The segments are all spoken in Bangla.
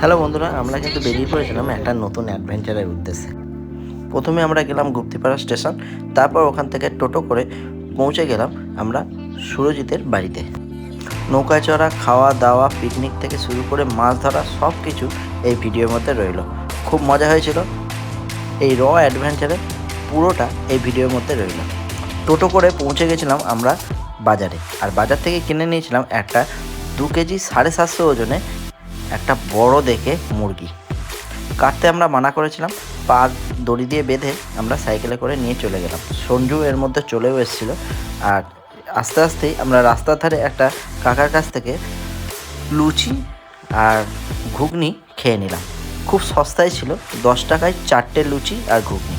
হ্যালো বন্ধুরা, আমরা কিন্তু বেরিয়ে পড়েছিলাম একটা নতুন অ্যাডভেঞ্চারের উদ্দেশ্যে। প্রথমে আমরা গেলাম গুপ্তিপাড়া স্টেশন, তারপর ওখান থেকে টোটো করে পৌঁছে গেলাম আমরা সুরজিতের বাড়িতে। নৌকায় চড়া খাওয়া দাওয়া পিকনিক থেকে শুরু করে মাছ ধরা সব কিছু এই ভিডিওর মধ্যে রইল। খুব মজা হয়েছিল। এই র অ্যাডভেঞ্চারে পুরোটা এই ভিডিওর মধ্যে রইল। টোটো করে পৌঁছে গেছিলাম আমরা বাজারে। আর বাজার থেকে কিনে নিয়েছিলাম একটা দু কেজি সাড়ে সাতশো ওজনে একটা বড় দেখে মুরগি। কাটতে আমরা মানা করেছিলাম পা দড়ি দিয়ে বেঁধে আমরা সাইকেলে করে নিয়ে চলে গেলাম। সঞ্জু এর মধ্যে চলেও এসেছিল আর আস্তে আস্তেই আমরা রাস্তার ধারে একটা কাকার কাছ থেকে লুচি আর ঘুগনি খেয়ে নিলাম। খুব সস্তায় ছিল, দশ টাকায় চারটে লুচি আর ঘুগনি।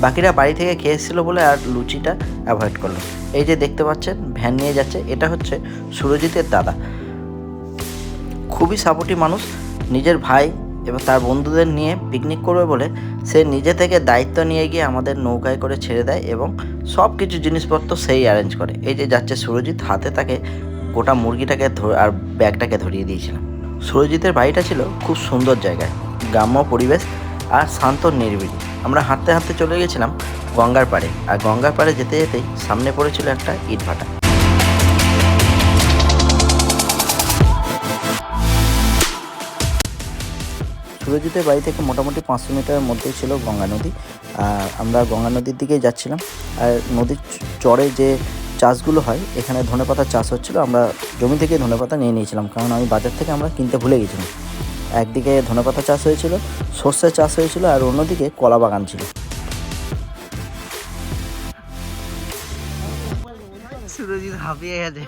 বাকিরা বাড়ি থেকে খেয়ে এসেছিল বলে আর লুচিটা অ্যাভয়েড করল। এই যে দেখতে পাচ্ছেন, ভ্যান নিয়ে যাচ্ছে, এটা হচ্ছে সুরজিতের দাদা। খুবই সাপোর্টিভ মানুষ। নিজের ভাই এবং তার বন্ধুদের নিয়ে পিকনিক করবে বলে সে নিজে থেকে দায়িত্ব নিয়ে গিয়ে আমাদের নৌকায় করে ছেড়ে দেয় এবং সব কিছু জিনিসপত্র সেই অ্যারেঞ্জ করে। এই যে যাচ্ছে সুরজিৎ, হাতে তাকে গোটা মুরগিটাকে আর ব্যাগটাকে ধরিয়ে দিয়েছিলাম। সুরজিতের বাড়িটা ছিল খুব সুন্দর জায়গায়, গ্রাম্য পরিবেশ আর শান্ত নিরিবিলি। আমরা হাঁটতে হাঁটতে চলে গেছিলাম গঙ্গার পাড়ে। আর গঙ্গার পাড়ে যেতে যেতেই সামনে পড়েছিল একটা ইটভাটা। সুরজিতের বাড়ি থেকে মোটামুটি পাঁচশো মিটারের মধ্যেই ছিল গঙ্গা নদী। আর আমরা গঙ্গা নদীর দিকেই যাচ্ছিলাম। আর নদীর চরে যে চাষগুলো হয় এখানে ধনেপাতা চাষ হচ্ছিল। আমরা জমি থেকে ধনেপাতা নিয়ে নিয়েছিলাম কারণ আমি বাজার থেকে আমরা কিনতে ভুলে গেছিলাম। একদিকে ধনেপাতা চাষ হয়েছিল সর্ষে চাষ হয়েছিল আর অন্যদিকে কলা বাগান ছিল। সুরজিৎ হাঁপিয়ে গেছে।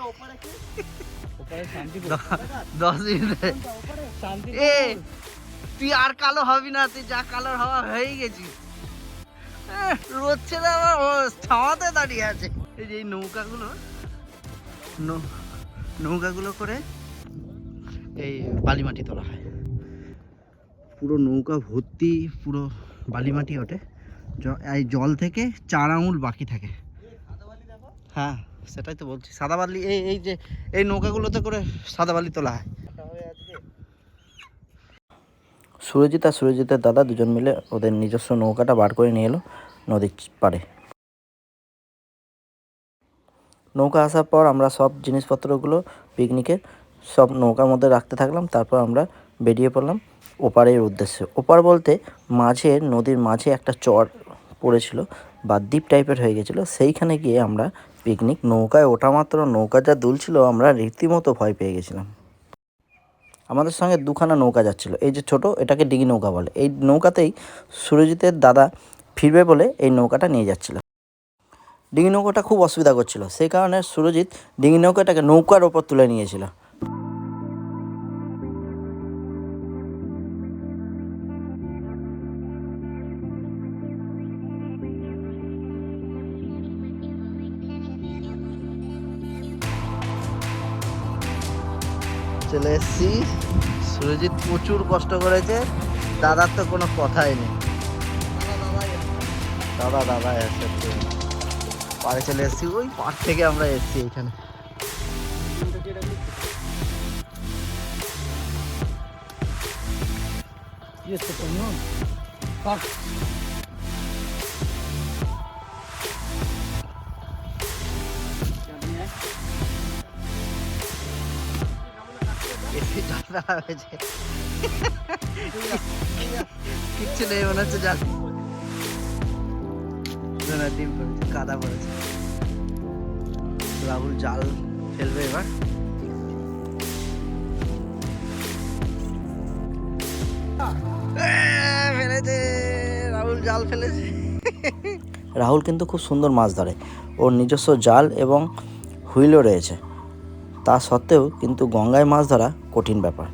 দশ মিনিট এ তুই আর কালো হবি না, তুই যা কালার হওয়া হয়ে রোদ ছেড়ে আবার ছাওয়াতে দাঁড়িয়ে আছে। এই যে এই নৌকাগুলো নৌকাগুলো করে এই বালিমাটি তোলা হয়। পুরো নৌকা ভর্তি, পুরো বালিমাটি ওঠে। এই জল থেকে চার আঙুল বাকি থাকে। হ্যাঁ সেটাই তো বলছি। সাদা বালি, এই এই যে, এই নৌকাগুলোতে করে সাদা বালি তোলা হয়। সুরজিৎ আর সুরজিতের দাদা দুজন মিলে ওদের নিজস্ব নৌকাটা বার করে নিয়ে এলো নদীর পাড়ে। নৌকা আসার পর আমরা সব জিনিসপত্রগুলো, পিকনিকের সব নৌকার মধ্যে রাখতে থাকলাম, তারপর আমরা বেরিয়ে পড়লাম ওপারের উদ্দেশ্যে। ওপার বলতে মাঝে নদীর মাঝে একটা চর পড়েছিল বা দ্বীপ টাইপের হয়ে গেছিল, সেইখানে গিয়ে আমরা পিকনিক, নৌকায় ওঠা মাত্র নৌকা যা দুলছিল, আমরা রীতিমতো ভয় পেয়ে গেছিলাম। আমাদের সঙ্গে দুখানা নৌকা যাচ্ছিল। এই যে ছোট, এটাকে ডিগি নৌকা বলে। এই নৌকাতেই সুরজিতের দাদা ফিরবে বলে এই নৌকাটা নিয়ে যাচ্ছিল। ডিঙি নৌকাটা খুব অসুবিধা করছিল। সেই কারণে সুরজিৎ ডিঙি নৌকাটাকে নৌকার ওপর তুলে নিয়েছিল। চলে এসছি। সুরজিৎ প্রচুর কষ্ট করেছে, দাদার তো কোনো কথাই নেই। দাদা দাদা এসেছে। পাড়ে চলে এসেছি, ওই পাড় থেকে আমরা এসেছি এখানে। এসে ফেলা হয়েছে। কিচ্ছু নেই মনে হচ্ছে না, ডিম পড়েছে কাদা পড়েছে রাহুল জাল ফেলবে এবার। ফেলেছে রাহুল জাল ফেলেছে। রাহুল কিন্তু খুব সুন্দর মাছ ধরে। ওর নিজস্ব জাল এবং হুইলও রয়েছে। তা সত্ত্বেও কিন্তু গঙ্গায় মাছ ধরা কঠিন ব্যাপার।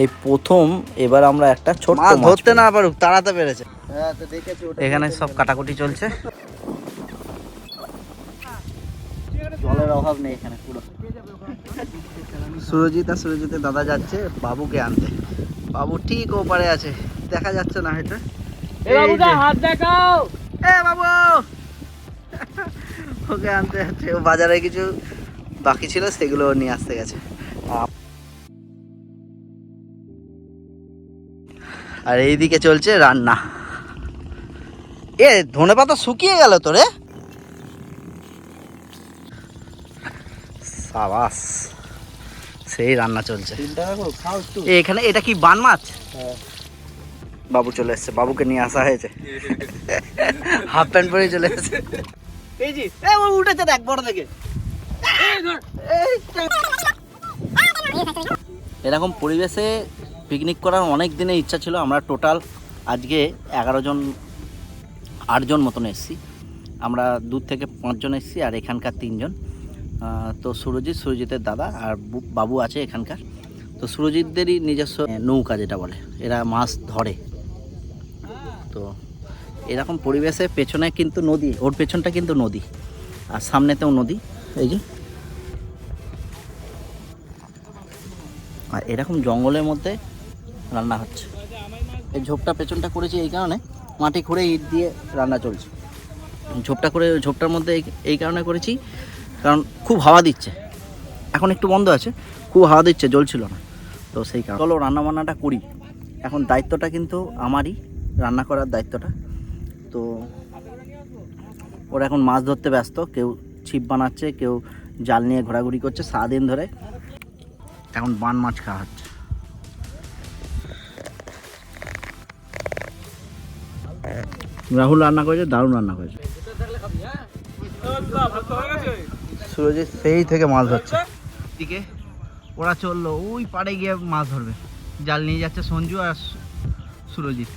এই প্রথম এবার আমরা একটা ছোট মাছ ধরতে না পারুক তাড়াতে পেরেছে। হ্যাঁ তো দেখেছি ওটা এখানে সব কাটাকুটি চলছে। জলের অভাব নেই এখানে পুরো। সুরজিৎ আর সুরজিতের দাদা যাচ্ছে বাবুকে আনতে। বাবু ঠিক ওপারে আছে দেখা যাচ্ছে না হয়তো হাত দেখাও। এ বাবু! ওকে আনতে যাচ্ছে ও বাজারে কিছু বাকি ছিল সেগুলো নিয়ে আসতে গেছে। আর এইদিকে চলছে রান্না। এ ধনে পাতা শুকিয়ে গেল তো রে? সাবাস। সেই রান্না চলছে। এখানে এটা কি বান মাছ? হ্যাঁ। বাবু চলে এসছে বাবুকে নিয়ে আসা হয়েছে। হাফ প্যান্ট পরে চলে এসেছে। উঠেছে দেখ বড় থেকে। এরকম পরিবেশে পিকনিক করার অনেক দিনের ইচ্ছা ছিল আমরা টোটাল আজকে এগারো জন আটজন মতন এসেছি। আমরা দূর থেকে পাঁচজন এসেছি আর এখানকার তিনজন। তো সুরজিৎ, সুরজিতের দাদা আর বাবু আছে এখানকার। তো সুরজিৎদেরই নিজস্ব নৌকা যেটা বলে, এরা মাছ ধরে। তো এরকম পরিবেশে পেছনে কিন্তু নদী, ওর পেছনটা কিন্তু নদী, আর সামনেতেও নদী, এই যে। আর এরকম জঙ্গলের মধ্যে রান্না হচ্ছে। এই ঝোপটা পেছনটা করেছি এই কারণে, মাটি খুঁড়ে ইট দিয়ে রান্না চলছে। ঝোপটা করে, ঝোপটার মধ্যে এই কারণে করেছি কারণ খুব হাওয়া দিচ্ছে। এখন একটু বন্ধ আছে, খুব হাওয়া দিচ্ছে, জ্বলছিল না। তো সেই কারণে চলো রান্না বান্নাটা করি। এখন দায়িত্বটা কিন্তু আমারই, রান্না করার দায়িত্বটা। তো ওরা এখন মাছ ধরতে ব্যস্ত, কেউ ছিপ বানাচ্ছে, কেউ জাল নিয়ে ঘোরাঘুরি করছে সারাদিন ধরে। এখন বান মাছ খাওয়া হচ্ছে। রাহুল রান্না করেছে, দারুণ রান্না করেছে। সুরজিৎ সেই থেকে মাছ ধরছে। দিকে ওরা চলল ওই পাড়ে গিয়ে মাছ ধরবে। জাল নিয়ে যাচ্ছে সঞ্জু আর সুরজিৎ।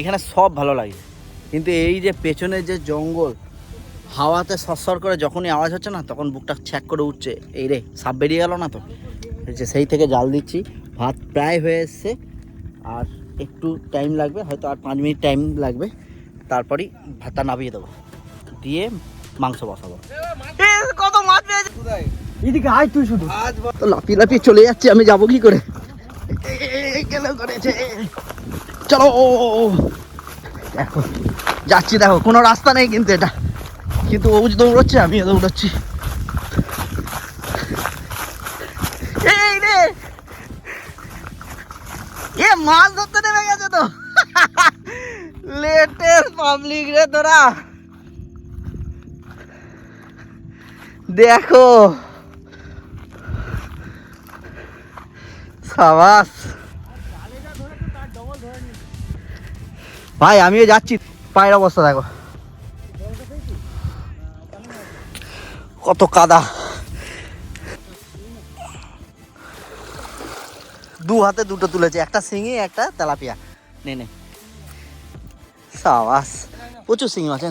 এখানে সব ভালো লাগে। কিন্তু এই যে পেছনের যে জঙ্গল হাওয়াতে সরসর করে যখনই আওয়াজ হচ্ছে না তখন বুকটা ছ্যাক করে উঠছে। এই রে সাপ বেরিয়ে গেল না তো? যে সেই থেকে জাল দিচ্ছি। ভাত প্রায় হয়ে এসছে। আর একটু টাইম লাগবে হয়তো আর পাঁচ মিনিট টাইম লাগবে। তারপরই ভাতটা নামিয়ে দেবো। দিয়ে মাংস বসাবো। কত মাছ পেয়েছে? এদিকে আয় তুই শুধু। তো লাফিয়ে লাফিয়ে চলে যাচ্ছি আমি যাব কি করে? করেছে? চলো। দেখো যাচ্ছি দেখো কোনো রাস্তা নেই কিন্তু এটা। কিন্তু ও যে দৌড়চ্ছে আমিও দৌড়াচ্ছি। এই রে! এ মাছ ধরতে নেমে গেছে তো। লেটেস্ট পাবলিক রে তোরা। দেখো। সাবাস। ভাই, আমিও যাচ্ছি। পায়ের অবস্থা দেখো। কত কাদা। দু হাতে দুটো তুলেছে, একটা শিঙি, একটা তেলাপিয়া। নে নে। সাবাস। প্রচুর শিঙি আছে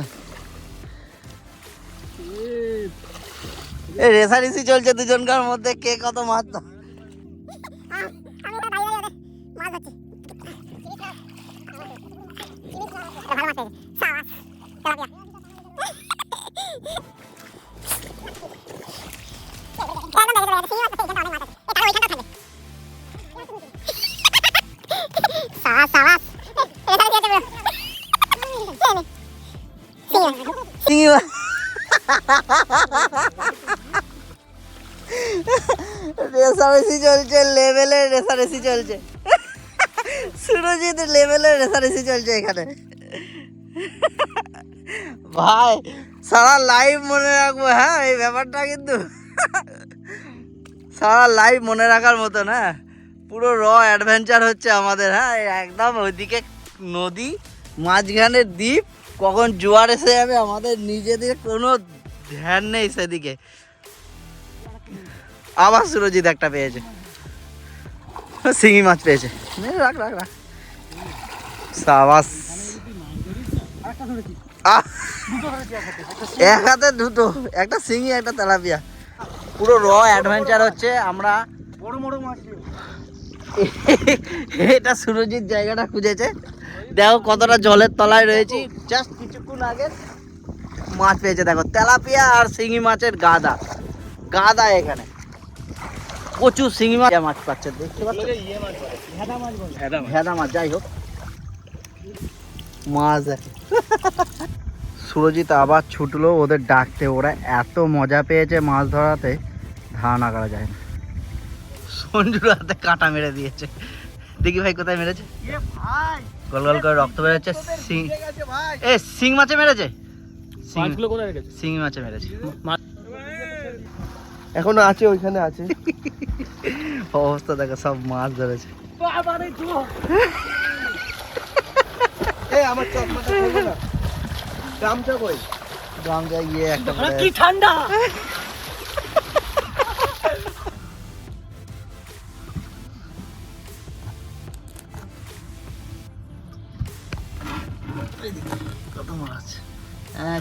এই রেসারেসি চলছে দুজনকার মধ্যে কে কত মাছ ধর- চলছে লেভেলের রেসারেসি চলছে। সুরজিৎ লেভেলের রেসারেসি চলছে এখানে। ভাই, সারা লাইভ মনে রাখব হ্যাঁ এই ব্যাপারটা কিন্তু। সারা লাইভ মনে রাখার মতো না পুরো র অ্যাডভেঞ্চার হচ্ছে আমাদের হ্যাঁ একদম ওইদিকে নদী, মাঝখানে দ্বীপ, কখন জোয়ার এসে যাবে আমাদের নিজেদের কোনো ধ্যান নেই সেদিকে। আবার সুরজিৎ একটা পেয়েছে। শিঙি মাছ পেয়েছে। রাখ রাখ রাখ। সাবাস! এক হাতে দুটো একটা শিঙি একটা তেলাপিয়া। পুরো র অ্যাডভেঞ্চার হচ্ছে আমরা বড় বড় মাছ এটা সুরজিৎ জায়গাটা খুঁজেছে। দেখো কতটা জলের তলায় রয়েছি। জাস্ট কিছুক্ষণ আগে মাছ পেয়েছে দেখো। তেলাপিয়া আর শিঙি মাছের গাদা। গাদা এখানে। প্রচুর শিঙি মাছ। মাছ পাচ্ছে দেখতে পাচ্ছ? ইয়ে ভেদা মাছ যাই হোক। মাছ দেখো। সুরজিৎ আবার ছুটলো ওদের ডাকতে। ওরা এত মজা পেয়েছে মাছ ধরাতে ধারণা করা যায় না। সঞ্জুর হাতে কাঁটা মেরে দিয়েছে। দেখি ভাই কোথায় মেরেছে? এ ভাই গল গল করে রক্ত বেরোচ্ছে সিং এ সিং মাছে মেরেছে? সিং মাছে মেরেছে। এখনও আছে ওইখানে আছে। অবস্থা দেখা সব মাছ ধরেছে। আমার চাপ গ্রাম না। গামছা কই? গামছা গিয়ে একটা কি ঠান্ডা।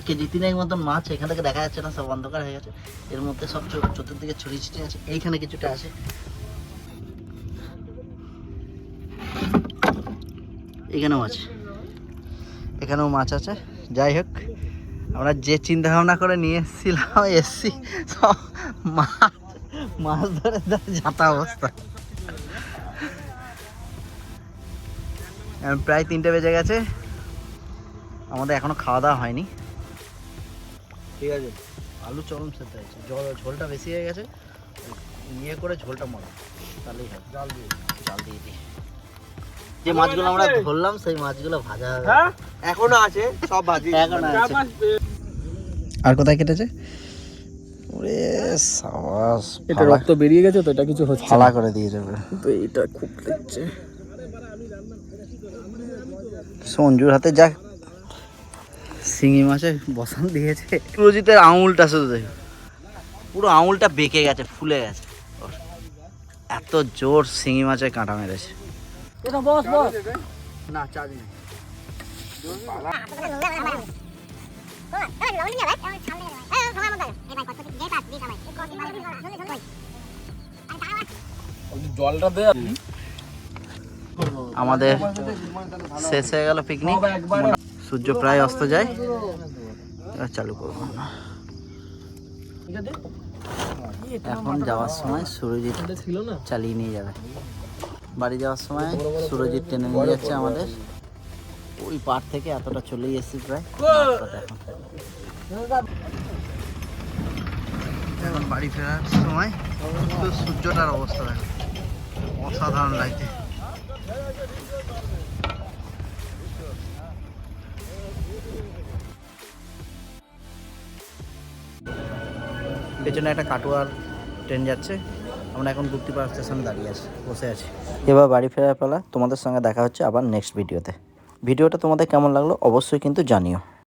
কেজি তিনেক মতন মাছ এখান থেকে দেখা যাচ্ছে না, সব অন্ধকার হয়ে গেছে। এর মধ্যে সব চতুর্দিকে ছড়িয়ে ছিটিয়ে আছে। এইখানে কিছুটা আছে। এখানেও আছে। এখানেও মাছ আছে। যাই হোক, আমরা যে চিন্তা ভাবনা করে নিয়ে এসেছিলাম, এসছি, সব মাছ মাছ ধরে যাতা অবস্থা। প্রায় তিনটে বেজে গেছে। আমাদের এখনও খাওয়া দাওয়া হয়নি। ঠিক আছে? আলু চরম সেদ্ধ হয়েছে। জল ঝোলটা বেশি হয়ে গেছে নিয়ে করে ঝোলটা মরা তাহলেই হবে। জাল দিয়ে চাল দিয়ে দিই। যে মাছগুলো আমরা ধরলাম সেই মাছগুলো ভাজা হবে। হ্যাঁ? এখনও আছে সব ভাজি। এখনও আছে। আর কোথায় কেটেছে? ওরে সাবাস এটা রক্ত বেরিয়ে গেছে তো এটা কিছু হচ্ছে ফালা করে দিয়ে যাবে। তো এটা খুব সঞ্জুর হাতে যা শিঙি মাছে বসান দিয়েছে। সুরজিতের আঙুলটা শুধু দেখো। পুরো আঙুলটা বেঁকে গেছে ফুলে গেছে। এত জোর শিঙি মাছে কাঁটা মেরেছে। বস বস। না চার্জ নেই জলটা দে আমাদের শেষ হয়ে গেল পিকনিক সূর্য প্রায় অস্ত যায়। চালু করব এখন যাওয়ার সময় সুরজিৎ চালিয়ে নিয়ে যাবে। বাড়ি যাওয়ার সময় সুরজিৎ টেনে নিয়ে যাচ্ছে আমাদের। ওই পার থেকে এতটা চলেই এসেছি প্রায়। এখন। বাড়ি ফেরার সময় সূর্যটার অবস্থা দেখো। অসাধারণ লাগছে। পেছনে একটা কাটোয়ার ট্রেন যাচ্ছে। আমরা এখন গুপ্তিপাড়া স্টেশনে দাঁড়িয়ে আছি, বসে আছি। এবার বাড়ি ফেরার পালা তোমাদের সঙ্গে দেখা হচ্ছে আবার নেক্সট ভিডিওতে ভিডিওটা তোমাদের কেমন লাগল অবশ্যই কিন্তু জানিও।